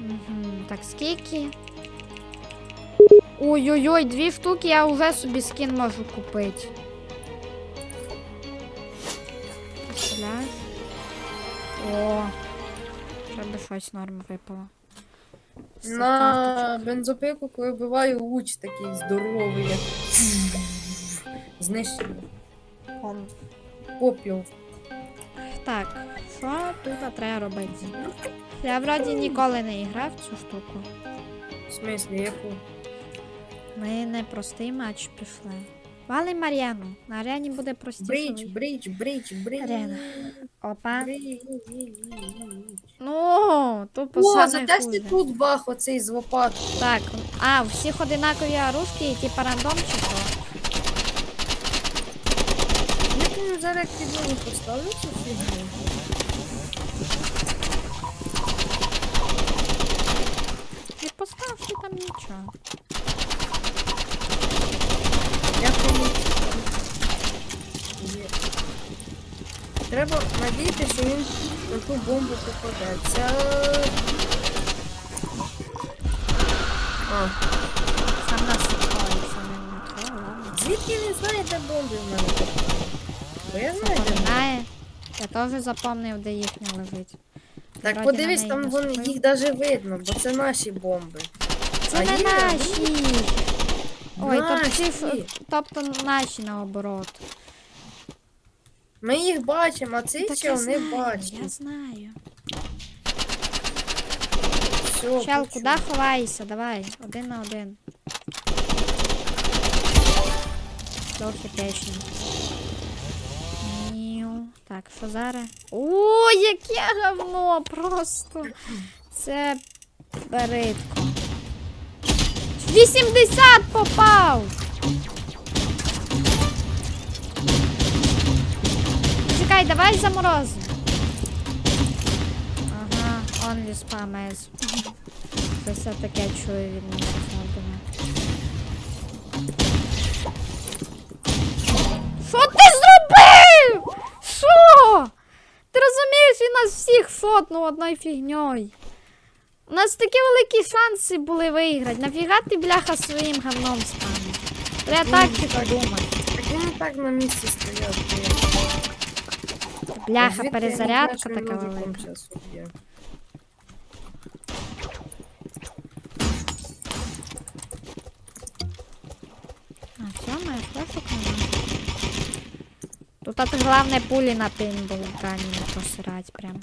Мгм, Так, скільки? Ой-ой-ой, дві штуки я вже собі скін можу купити. О, треба щось норм випало. На бензопику, коли вбиваю луч такий здоровий, як карточка. Попіл. Так, треба робити? Я вроді ніколи не грав в цю штуку. В смислі, яку? Ми не простий матч пішли. Вали Мар'яну. На арені буде простіше. Бридж, бридж, бридж, бридж. Арена. Опа. Ну, тупо О, саме затести хуже. тут бах оцей з лопаткою. Так, а, у всіх одинакові оружки, типа рандом чи що? Я думаю, зараз підлогу поставлю цю фігню. Не поставши Я помітив. Є. Треба надіяти, що він на ту бомбу попадеться. А, Сам нас спалиться, не метро, ладно. звідки він знає, де бомби в мене? Бо я знаю, де вони. Знає. Я теж запомнив, де їхня лежить. Так Вроді подивись, там вони, їх навіть видно, бо це наші бомби. Це не наші. Ой, тобто, ці, Наші. тобто наші наоборот. Ми їх бачимо, а Так чел не знаю, я знаю. Все, Чел, куди ховайся? Давай, один на один. Трохи печень. Так, що зараз? О, яке говно просто. Це беритко. 80 попав! Чекай, давай заморозимо. Ага, only spam as. Це все таке чую від мене зроблено. Що ти зробив? Що? Ти розумієш, він нас всіх шотнув одною фігньою. У нас такі великі шанси були виграти. Нафіга ти бляха своїм говном спамиш? Треба так чи подумати. Так і так на місці стояв. Бляха, Звідки я не перезарядка знаю, що така велика. щас уб'є? А, все, моя флешок нема. Тут от главное пули на пейнтбол не просирать прям.